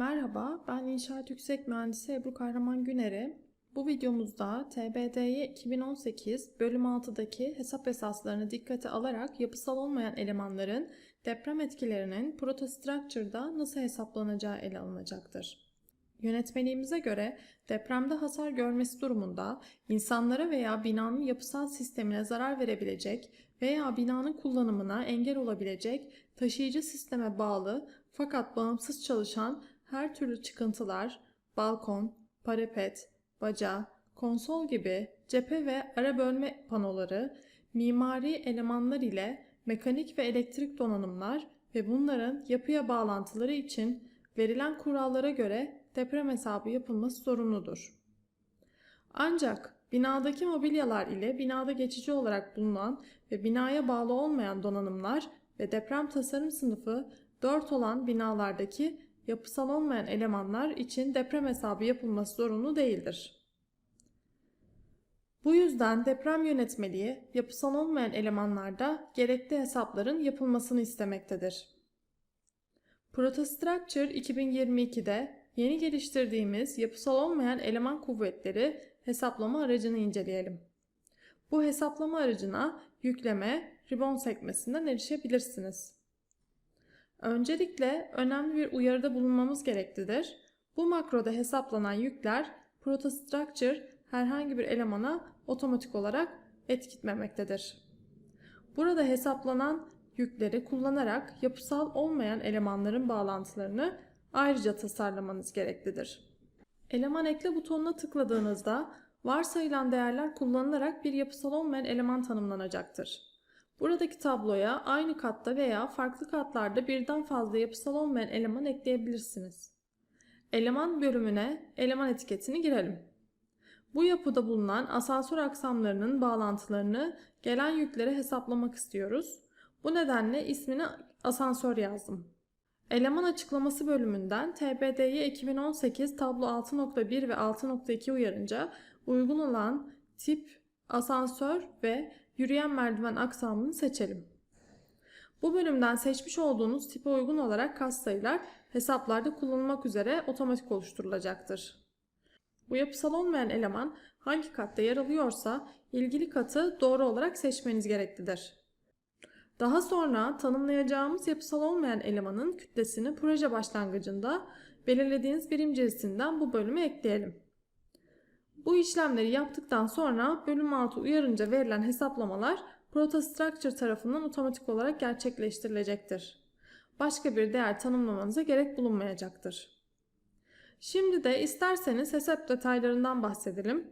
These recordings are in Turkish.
Merhaba, ben İnşaat Yüksek Mühendisi Ebru Kahraman Güner'i. Bu videomuzda TBD'ye 2018 bölüm 6'daki hesap esaslarını dikkate alarak yapısal olmayan elemanların deprem etkilerinin protostructure'da nasıl hesaplanacağı ele alınacaktır. Yönetmeliğimize göre depremde hasar görmesi durumunda insanlara veya binanın yapısal sistemine zarar verebilecek veya binanın kullanımına engel olabilecek taşıyıcı sisteme bağlı fakat bağımsız çalışan her türlü çıkıntılar, balkon, parapet, baca, konsol gibi cephe ve ara bölme panoları, mimari elemanlar ile mekanik ve elektrik donanımlar ve bunların yapıya bağlantıları için verilen kurallara göre deprem hesabı yapılması zorunludur. Ancak binadaki mobilyalar ile binada geçici olarak bulunan ve binaya bağlı olmayan donanımlar ve deprem tasarım sınıfı 4 olan binalardaki yapısal olmayan elemanlar için deprem hesabı yapılması zorunlu değildir. Bu yüzden deprem yönetmeliği yapısal olmayan elemanlarda gerekli hesapların yapılmasını istemektedir. Protostructure 2022'de yeni geliştirdiğimiz yapısal olmayan eleman kuvvetleri hesaplama aracını inceleyelim. Bu hesaplama aracına yükleme, ribbon sekmesinden erişebilirsiniz. Öncelikle önemli bir uyarıda bulunmamız gereklidir. Bu makroda hesaplanan yükler protostructure herhangi bir elemana otomatik olarak etkitmemektedir. Burada hesaplanan yükleri kullanarak yapısal olmayan elemanların bağlantılarını ayrıca tasarlamanız gereklidir. Eleman ekle butonuna tıkladığınızda varsayılan değerler kullanılarak bir yapısal olmayan eleman tanımlanacaktır. Buradaki tabloya aynı katta veya farklı katlarda birden fazla yapısal olmayan eleman ekleyebilirsiniz. Eleman bölümüne eleman etiketini girelim. Bu yapıda bulunan asansör aksamlarının bağlantılarını gelen yüklere hesaplamak istiyoruz. Bu nedenle ismini asansör yazdım. Eleman açıklaması bölümünden TBD'ye 2018 tablo 6.1 ve 6.2 uyarınca uygun olan tip, asansör ve yürüyen merdiven aksamını seçelim. Bu bölümden seçmiş olduğunuz tipe uygun olarak katsayılar hesaplarda kullanılmak üzere otomatik oluşturulacaktır. Bu yapısal olmayan eleman hangi katta yer alıyorsa ilgili katı doğru olarak seçmeniz gereklidir. Daha sonra tanımlayacağımız yapısal olmayan elemanın kütlesini proje başlangıcında belirlediğiniz birim cinsinden bu bölüme ekleyelim. Bu işlemleri yaptıktan sonra bölüm altı uyarınca verilen hesaplamalar ProtoStructure tarafından otomatik olarak gerçekleştirilecektir. Başka bir değer tanımlamanıza gerek bulunmayacaktır. Şimdi de isterseniz hesap detaylarından bahsedelim.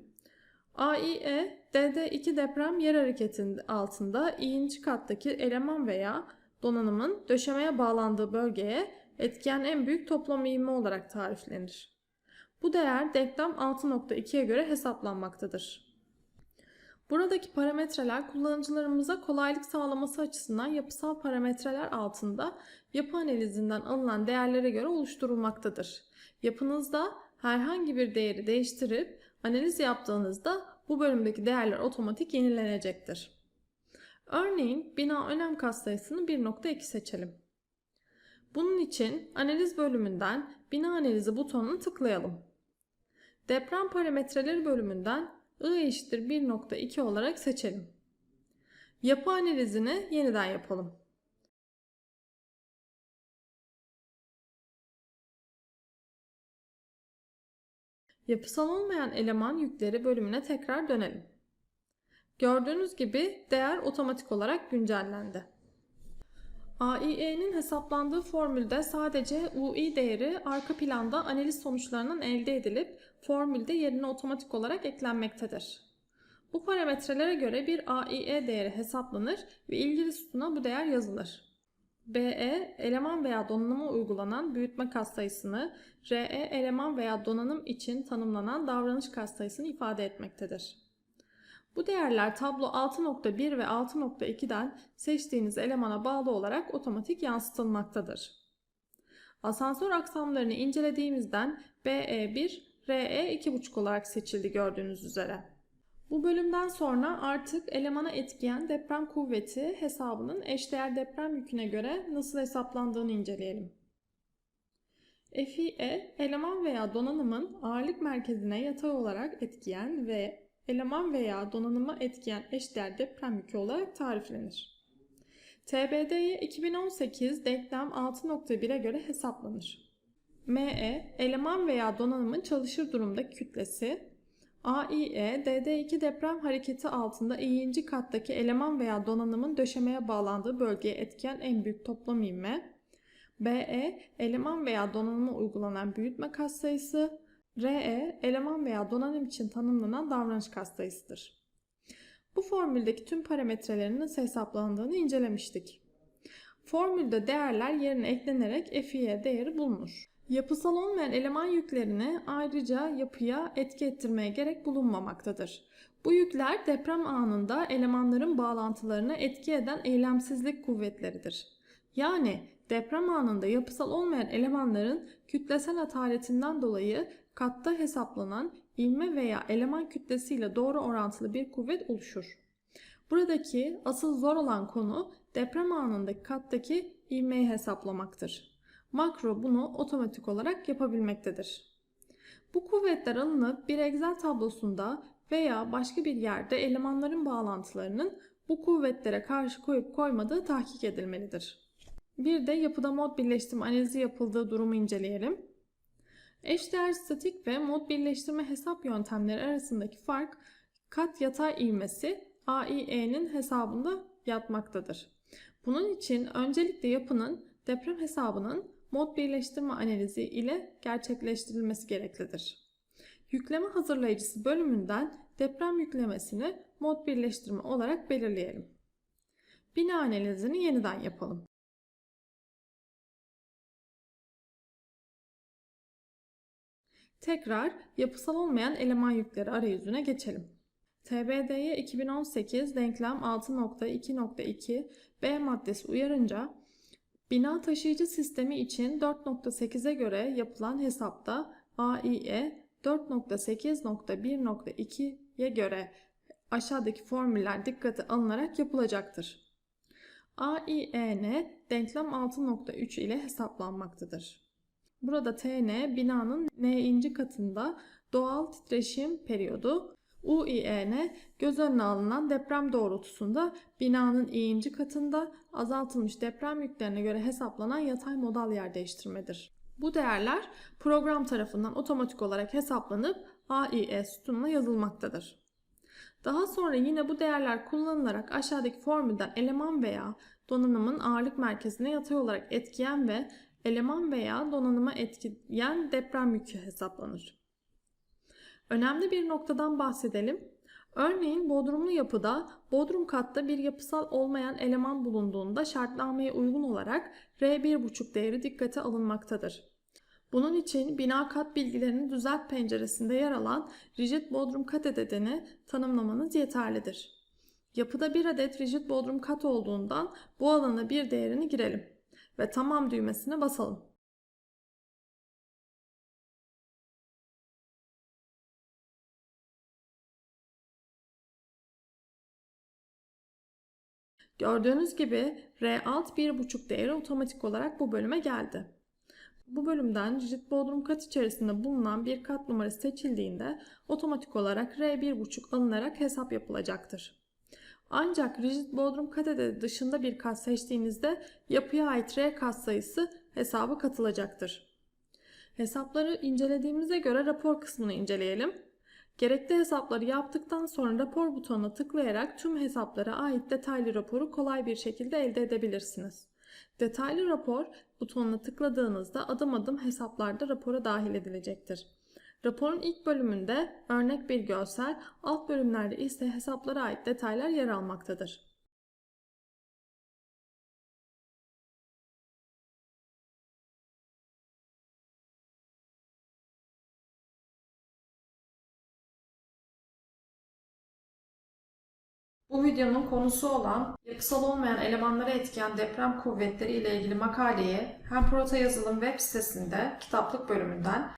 AİE, DD2 deprem yer hareketinin altında i'inci kattaki eleman veya donanımın döşemeye bağlandığı bölgeye etkiyen en büyük toplam ivme olarak tariflenir. Bu değer denklem 6.2'ye göre hesaplanmaktadır. Buradaki parametreler kullanıcılarımıza kolaylık sağlaması açısından yapısal parametreler altında yapı analizinden alınan değerlere göre oluşturulmaktadır. Yapınızda herhangi bir değeri değiştirip analiz yaptığınızda bu bölümdeki değerler otomatik yenilenecektir. Örneğin bina önem katsayısını 1.2 seçelim. Bunun için analiz bölümünden bina analizi butonunu tıklayalım. Deprem parametreleri bölümünden I eşittir 1.2 olarak seçelim. Yapı analizini yeniden yapalım. Yapısal olmayan eleman yükleri bölümüne tekrar dönelim. Gördüğünüz gibi değer otomatik olarak güncellendi. AIE'nin hesaplandığı formülde sadece UI değeri arka planda analiz sonuçlarının elde edilip formülde yerine otomatik olarak eklenmektedir. Bu parametrelere göre bir AIE değeri hesaplanır ve ilgili sütuna bu değer yazılır. BE, eleman veya donanıma uygulanan büyütme katsayısını, RE, eleman veya donanım için tanımlanan davranış katsayısını ifade etmektedir. Bu değerler tablo 6.1 ve 6.2'den seçtiğiniz elemana bağlı olarak otomatik yansıtılmaktadır. Asansör aksamlarını incelediğimizden BE1, RE 2.5 olarak seçildi gördüğünüz üzere. Bu bölümden sonra artık elemana etkiyen deprem kuvveti hesabının eşdeğer deprem yüküne göre nasıl hesaplandığını inceleyelim. FİE, eleman veya donanımın ağırlık merkezine yatay olarak etkiyen ve eleman veya donanıma etkiyen eşdeğer deprem yükü olarak tariflenir. TBD'ye 2018 denklem 6.1'e göre hesaplanır. ME, eleman veya donanımın çalışır durumdaki kütlesi, AİE, DD2 deprem hareketi altında ikinci kattaki eleman veya donanımın döşemeye bağlandığı bölgeye etkiyen en büyük toplam ivme, BE, eleman veya donanıma uygulanan büyütme katsayısı, RE, eleman veya donanım için tanımlanan davranış katsayısıdır. Bu formüldeki tüm parametrelerin nasıl hesaplandığını incelemiştik. Formülde değerler yerine eklenerek FİE değeri bulunur. Yapısal olmayan eleman yüklerini ayrıca yapıya etki ettirmeye gerek bulunmamaktadır. Bu yükler deprem anında elemanların bağlantılarına etki eden eylemsizlik kuvvetleridir. Yani deprem anında yapısal olmayan elemanların kütlesel ataletinden dolayı katta hesaplanan ilme veya eleman kütlesiyle doğru orantılı bir kuvvet oluşur. Buradaki asıl zor olan konu deprem anındaki kattaki ivmeyi hesaplamaktır. Makro bunu otomatik olarak yapabilmektedir. Bu kuvvetler alınıp bir Excel tablosunda veya başka bir yerde elemanların bağlantılarının bu kuvvetlere karşı koyup koymadığı tahkik edilmelidir. Bir de yapıda mod birleştirme analizi yapıldığı durumu inceleyelim. Eşdeğer statik ve mod birleştirme hesap yöntemleri arasındaki fark kat yatay ivmesi AIE'nin hesabında yatmaktadır. Bunun için öncelikle yapının deprem hesabının mod birleştirme analizi ile gerçekleştirilmesi gereklidir. Yükleme hazırlayıcısı bölümünden deprem yüklemesini mod birleştirme olarak belirleyelim. Bina analizini yeniden yapalım. Tekrar yapısal olmayan eleman yükleri arayüzüne geçelim. TBD'ye 2018 denklem 6.2.2 B maddesi uyarınca bina taşıyıcı sistemi için 4.8'e göre yapılan hesapta AİE 4.8.1.2'ye göre aşağıdaki formüller dikkate alınarak yapılacaktır. AİEN denklem 6.3 ile hesaplanmaktadır. Burada TN binanın n'inci katında doğal titreşim periyodu, UIEN göz önüne alınan deprem doğrultusunda binanın i'inci katında azaltılmış deprem yüklerine göre hesaplanan yatay modal yer değiştirmedir. Bu değerler program tarafından otomatik olarak hesaplanıp AIE sütununa yazılmaktadır. Daha sonra yine bu değerler kullanılarak aşağıdaki formülden eleman veya donanımın ağırlık merkezine yatay olarak etkiyen ve eleman veya donanıma etkileyen deprem yükü hesaplanır. Önemli bir noktadan bahsedelim. Örneğin bodrumlu yapıda bodrum katta bir yapısal olmayan eleman bulunduğunda şartnameye uygun olarak R1,5 değeri dikkate alınmaktadır. Bunun için bina kat bilgilerini düzelt penceresinde yer alan rigid bodrum kat ededeni tanımlamanız yeterlidir. Yapıda bir adet rigid bodrum kat olduğundan bu alana bir değerini girelim ve tamam düğmesine basalım. Gördüğünüz gibi R alt 1.5 değeri otomatik olarak bu bölüme geldi. Bu bölümden rigid bodrum kat içerisinde bulunan bir kat numarası seçildiğinde otomatik olarak R1.5 alınarak hesap yapılacaktır. Ancak rigid bodrum kat ededi dışında bir kat seçtiğinizde yapıya ait R kat sayısı hesaba katılacaktır. Hesapları incelediğimize göre rapor kısmını inceleyelim. Gerekli hesapları yaptıktan sonra rapor butonuna tıklayarak tüm hesaplara ait detaylı raporu kolay bir şekilde elde edebilirsiniz. Detaylı rapor butonuna tıkladığınızda adım adım hesaplarda rapora dahil edilecektir. Raporun ilk bölümünde örnek bir görsel, alt bölümlerde ise hesaplara ait detaylar yer almaktadır. Bu videonun konusu olan yapısal olmayan elemanlara etkileyen deprem kuvvetleri ile ilgili makaleyi hem Prota Yazılım web sitesinde kitaplık bölümünden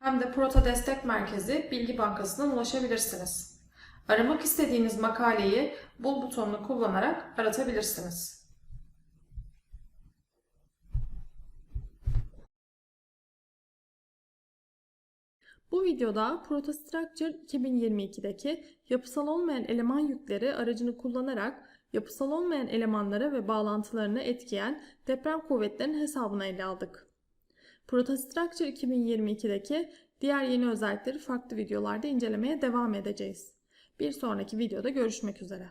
hem de Proto Destek Merkezi Bilgi Bankası'na ulaşabilirsiniz. Aramak istediğiniz makaleyi bul butonunu kullanarak aratabilirsiniz. Bu videoda Protostructure 2022'deki yapısal olmayan eleman yükleri aracını kullanarak yapısal olmayan elemanlara ve bağlantılarına etkileyen deprem kuvvetlerinin hesabını ele aldık. Protostructure 2022'deki diğer yeni özellikleri farklı videolarda incelemeye devam edeceğiz. Bir sonraki videoda görüşmek üzere.